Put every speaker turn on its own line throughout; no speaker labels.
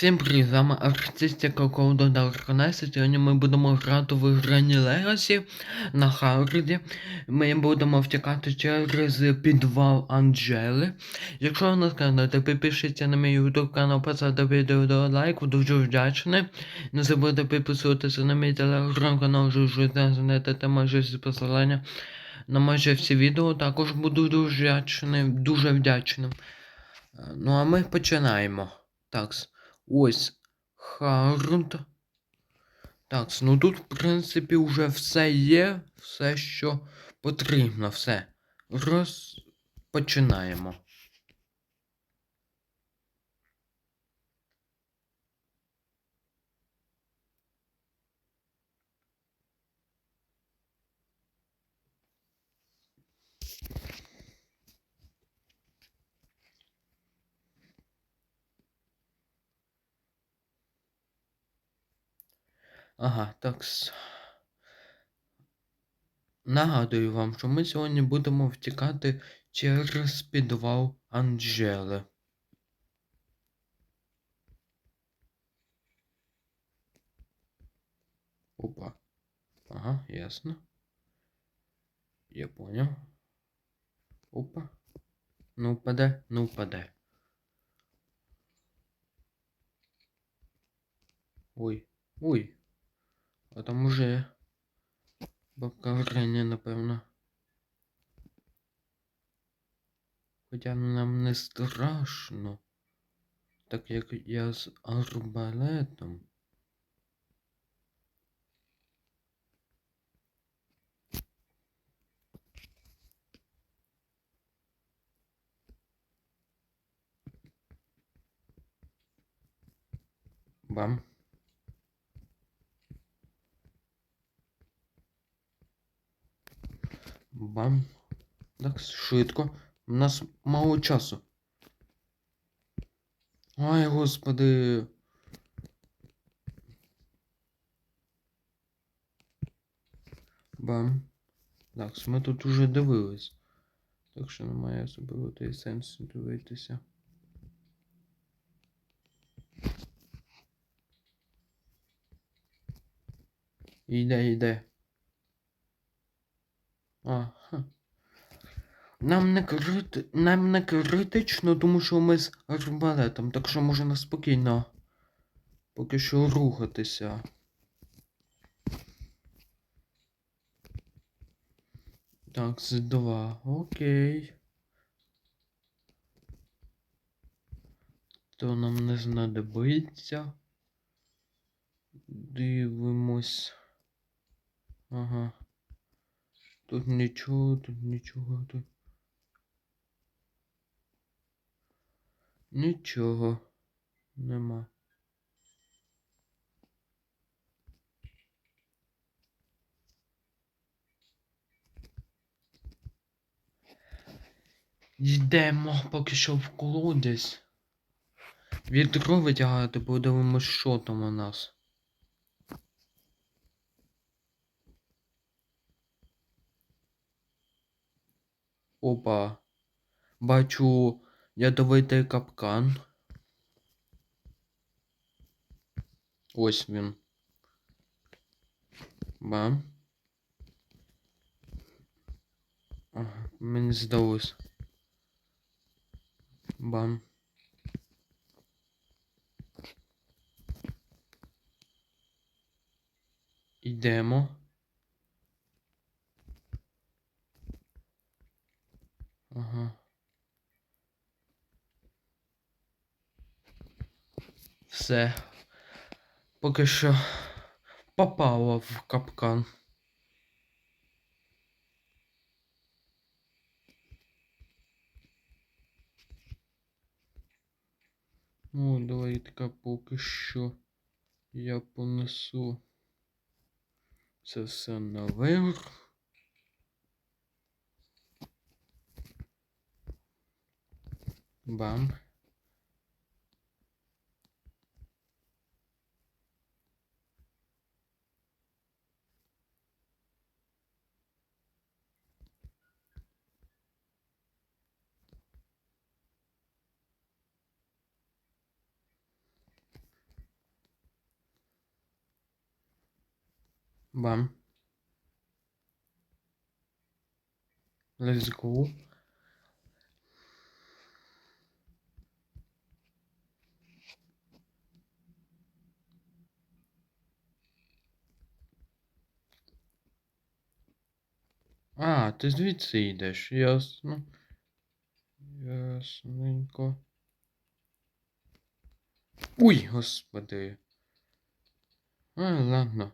Всім привіт, з вами артистика Коуда Darkness. Сьогодні ми будемо грати в Грані Легасі на Харді. Ми будемо втікати через підвал Анджели. Якщо не скажете, підпишіться на мій YouTube канал, поставте відео до лайк, дуже вдячний. Не забудьте підписуватися на мій телеграм-канал, вже знайдете майже всі посилання на майже всі відео. Також буду дуже вдячний, дуже вдячним. Ну а ми починаємо. Такс. Ось хард. Так, ну тут, в принципі, вже все є, все, що потрібно, все. Розпочинаємо. Ага, так. Нагадую вам, що ми сьогодні будемо втікати через підвал Анджели. Опа. Ага, ясно. Я понял. Опа. Ну впаде, ну впаде. Ой, ой. А там уже бабка Греня, напевно. Хоча нам не страшно. Так як я з арбалетом. Бам. Бам. Так, швидко. У нас мало часу. Ай, господи. Бам. Так, ми тут уже дивились. Так що немає особливо той сенсу дивитися. Іде, йде. Ага. Нам не крити... Нам не критично, тому що ми з арбалетом, так що можна спокійно поки що рухатися. Так, з два. Окей. То нам не знадобиться. Дивимось. Ага. Тут нічого, тут нічого, тут. Нічого нема. Йдемо поки що в колодязь. Відро витягати, подивимось, що там у нас. Опа. Бачу ядовитий капкан. Ось він. Бам. Ага, мені здалось. Бам. Йдемо. Ага. Все. Поки що попало в капкан. Ну, давай-ка поки що я понесу це все наверх. Bam. Bam. Let's go. А, ти звідси йдеш, ясно. Ясненько. Уй, господи. А, ладно.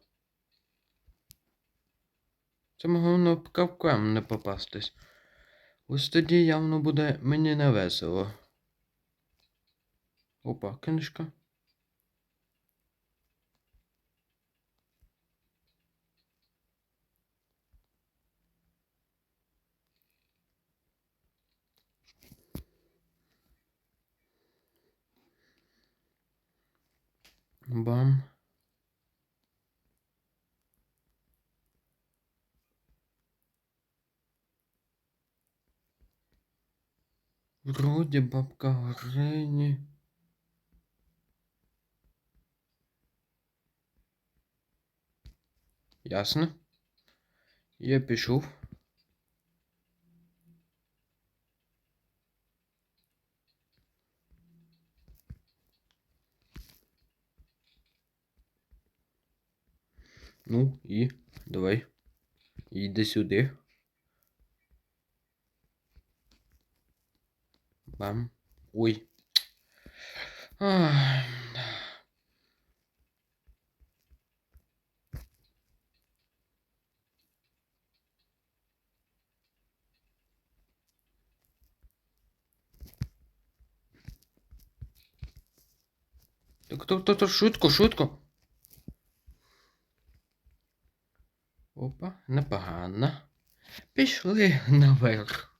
Це могло б кавкам не попастись. Ось тоді явно буде мені не весело. Опа, книжка. Бам. Вроді бабка Грені. Ясно. Я пішов. Ну і давай. Йди сюди. Бам. Ой. Ах. Так, то, то, то, шутку, шутку. Опа, непогано. Пішли наверх.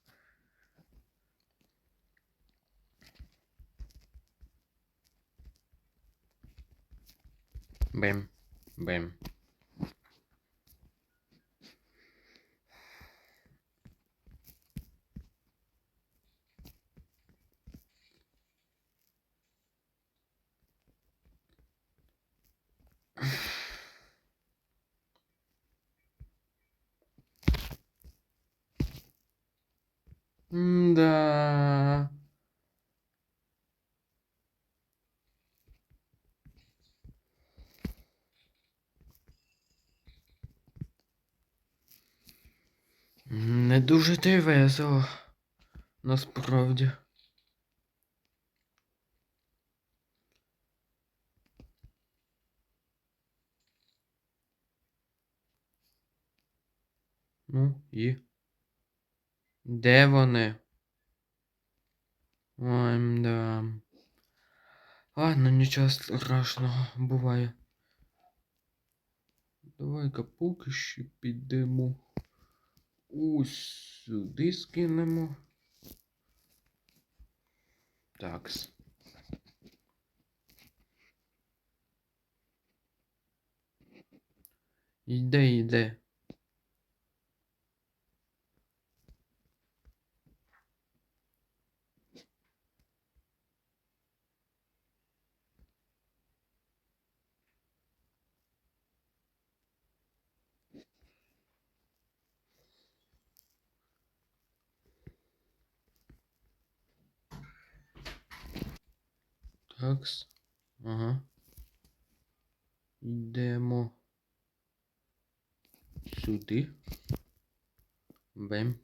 Бим, бим. Да. Не дуже ти весело. Насправді. Ну і. Де вони? Ой, мда. Ладно, нічого страшного буває. Давай-ка поки що підемо. Ось сюди скинемо. Такс. Йде, йде. Такс. Ага. Йдемо сюди. Бем.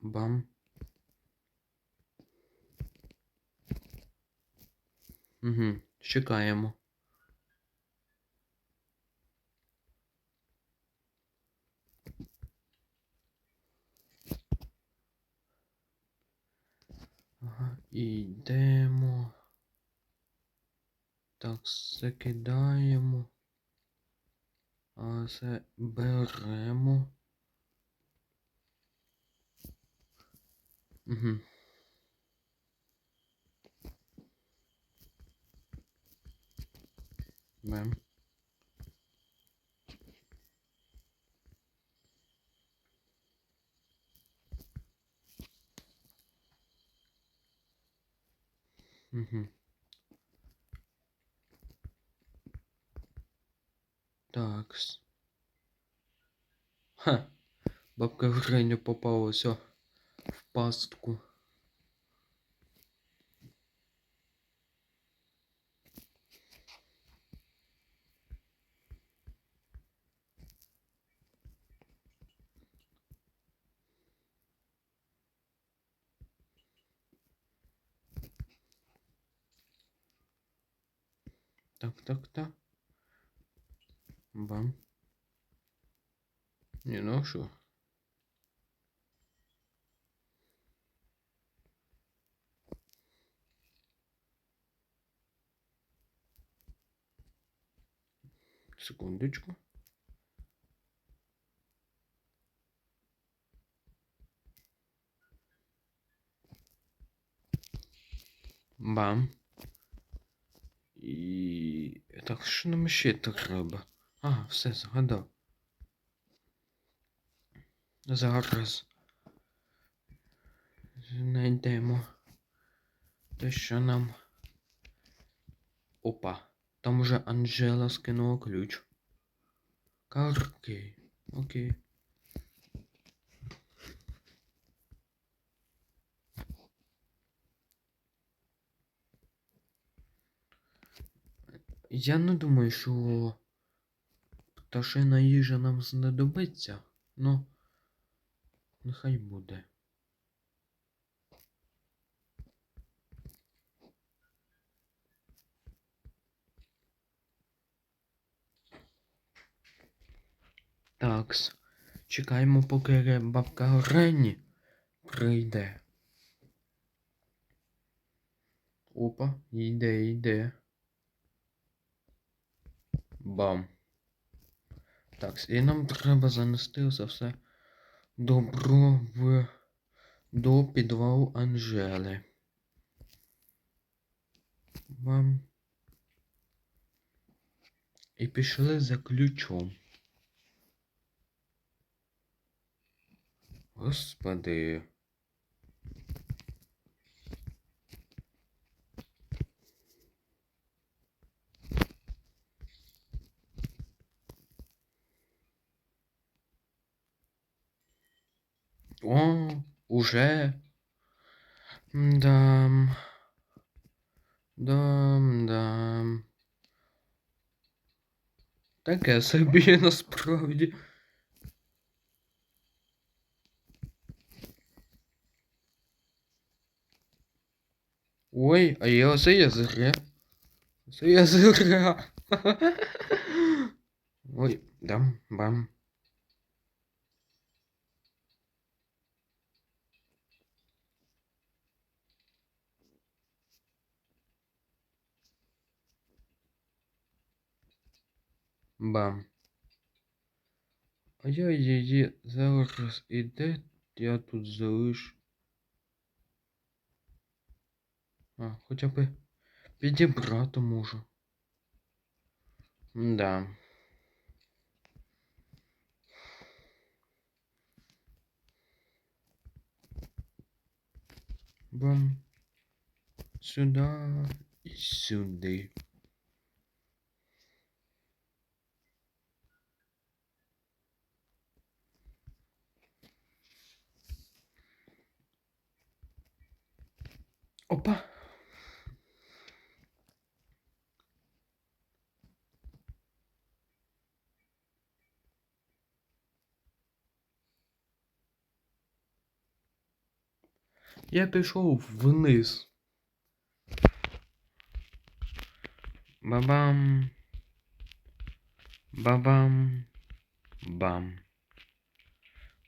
Бам. Угу. Чекаємо. Йдемо. Так, закидаємо. А це беремо. Угу. Бем. Угу. Такс. Ха. Бабка Гриня попалась о, в пастку. Так, так, так. Бам. Не, що? Секундочку. Бам. І. Так, що нам ще так треба? А, все, згадав. Зараз знайдемо те, що нам. Опа. Там уже Анжела скинула ключ. Окей. Окей. Я не думаю, що пташина їжа нам знадобиться, ну нехай буде. Такс. Чекаємо, поки бабка Ренні прийде. Опа, йде, йде. Бам. Так, і нам треба занести це все добро в до підвалу Анжели. Бам. І пішли за ключом. Господи. Уже. Дам. Дам, дам. Таке собі насправді. Ой, а я оце я зря. Це я зря. Ой, дам, бам. Бам. А я її зараз іде, я тут залиш. А, хоча б підібрати можу. Да. Бам. Сюда і сюди. Опа. Я пішов вниз. Бабам. Бабам. Бам.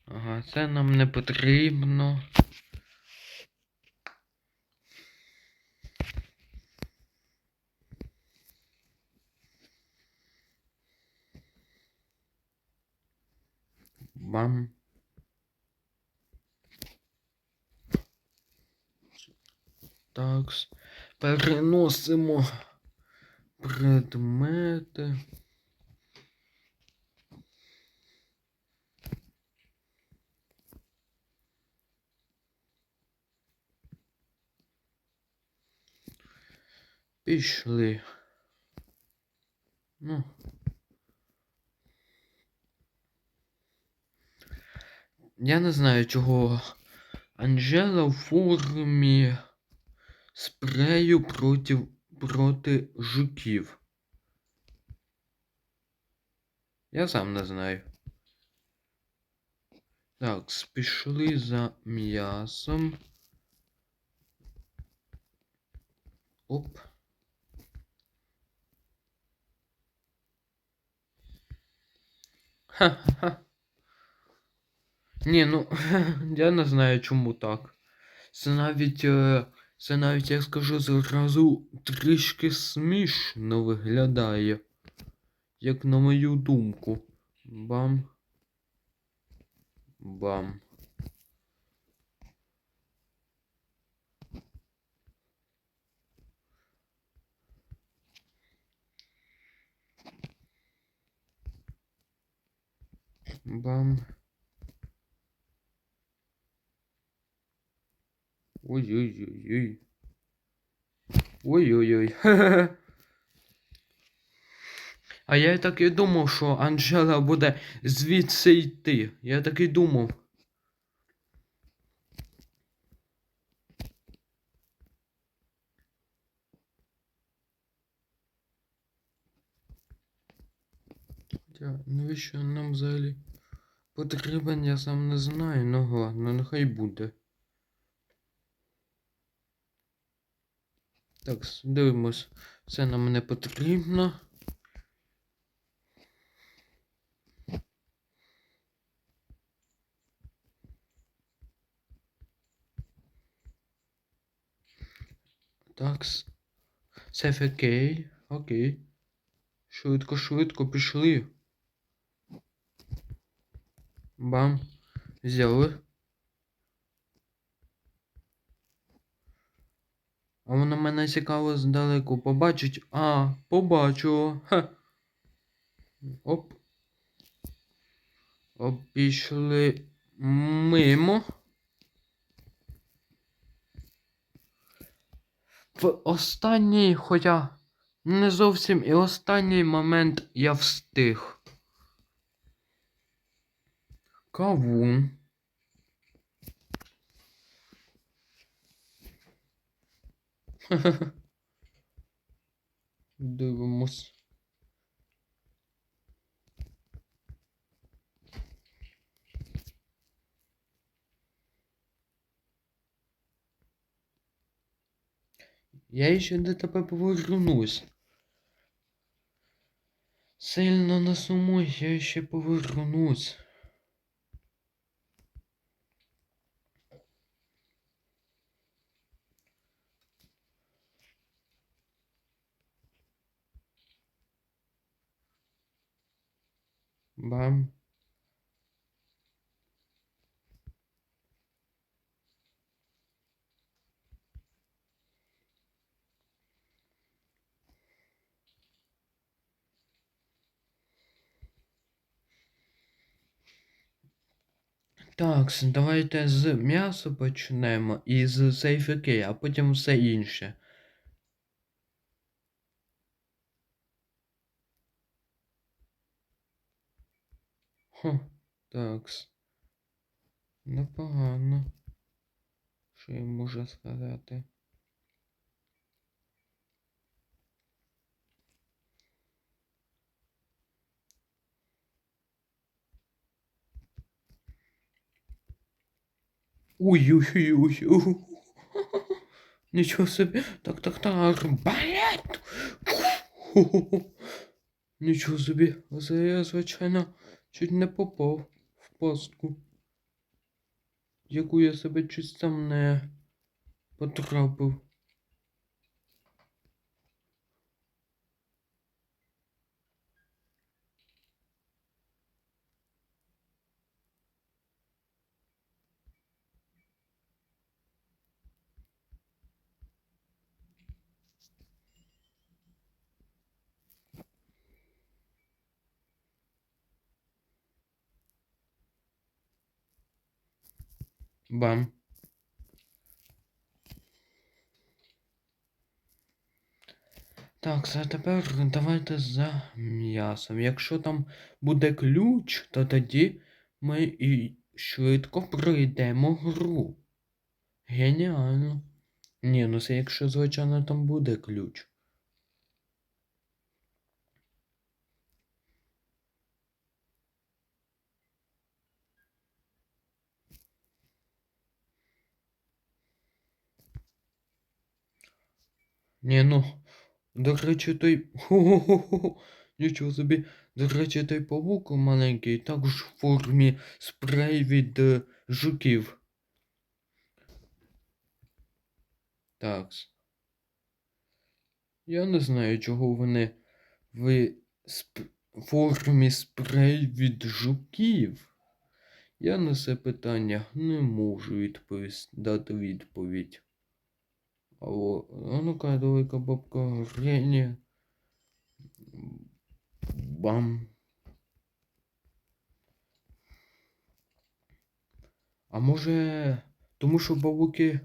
Ага, це нам не потрібно. Бам. Такс. Переносимо предмети. Пішли. Ну. Я не знаю, чого Анжела в формі спрею проти, проти жуків. Я сам не знаю. Так, пішли за м'ясом. Оп. Ха-ха-ха. Ні, ну я не знаю, чому так. Це навіть, е, це навіть, я скажу зразу, трішки смішно виглядає. Як на мою думку. Бам. Бам. Бам. Ой-ой-ой-ой. Ой-ой-ой. А я так і думав, що Анжела буде звідси йти. Я так і думав. Навіщо нам взагалі потрібен, я сам не знаю, ну ладно, нехай буде. Так, дивимось. Це нам не потрібно. Так. Сейф окей. Окей. Швидко, швидко пішли. Бам. Взяли. А воно мене цікаво здалеку побачить. А, побачу. Ха. Оп. Обійшли мимо. В останній, хоча не зовсім і останній момент я встиг. Кавун. Дивимось. Я ще до тебе повернусь. Сильно не сумуй, я ще повернусь. Бам. Так, давайте з м'яса почнемо і з сейфики, а потім все інше. Хо, такс. Непогано. Що я можу сказати? Ой-ой-ой-ой. Нічого собі. Так, так, так. Арбалет. Нічого собі. Це я, звичайно, чуть не попав в пастку. Яку я себе чуть сам не потрапив. Бам. Так, а тепер давайте за м'ясом. Якщо там буде ключ, то тоді ми і швидко пройдемо гру. Геніально. Ні, ну це якщо, звичайно, там буде ключ. Ні, ну, до речі, той. Нічого собі. До речі, той павук маленький також в формі спрей від е, жуків. Такс. Я не знаю, чого вони в сп... формі спрей від жуків. Я на це питання не можу відповість... дати відповідь. Алло, а ну-ка, давай-ка бабка Грені. Бам. А може, тому що бабуки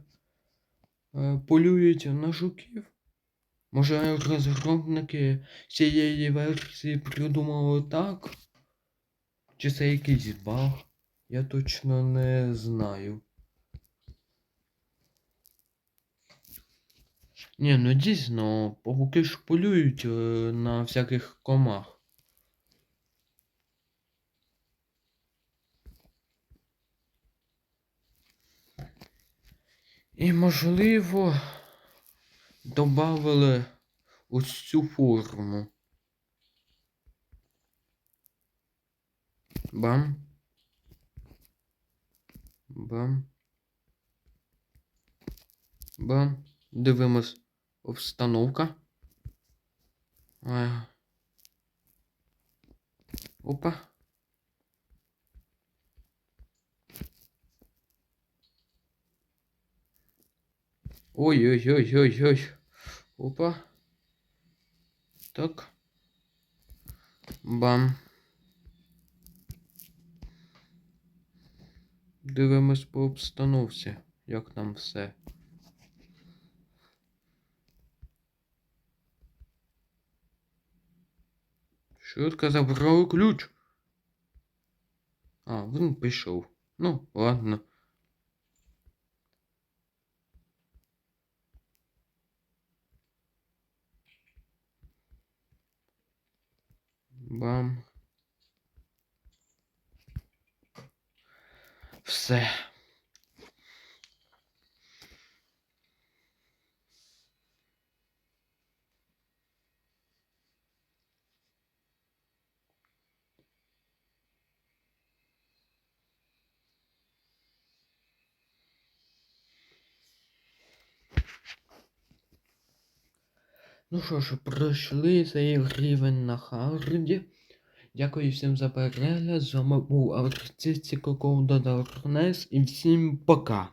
е, полюють на жуків? Може, розробники цієї версії придумали так? Чи це якийсь баг? Я точно не знаю. Ні, ну дійсно, павуки ж полюють е, на всяких комах. І можливо добавили ось цю форму. Бам. Бам. Бам. Дивимось. Обстановка. Опа. Ой-ой-ой-ой-ой. Опа. Так. Бам. Дивимось по обстановці, як там все. Швидко забрали ключ. А, він пішов. Ну, ладно. Бам. Все. Ну що ж, пройшли цей рівень на харді. Дякую всім за перегляд. З вами був артист Коко Darkness і всім пока.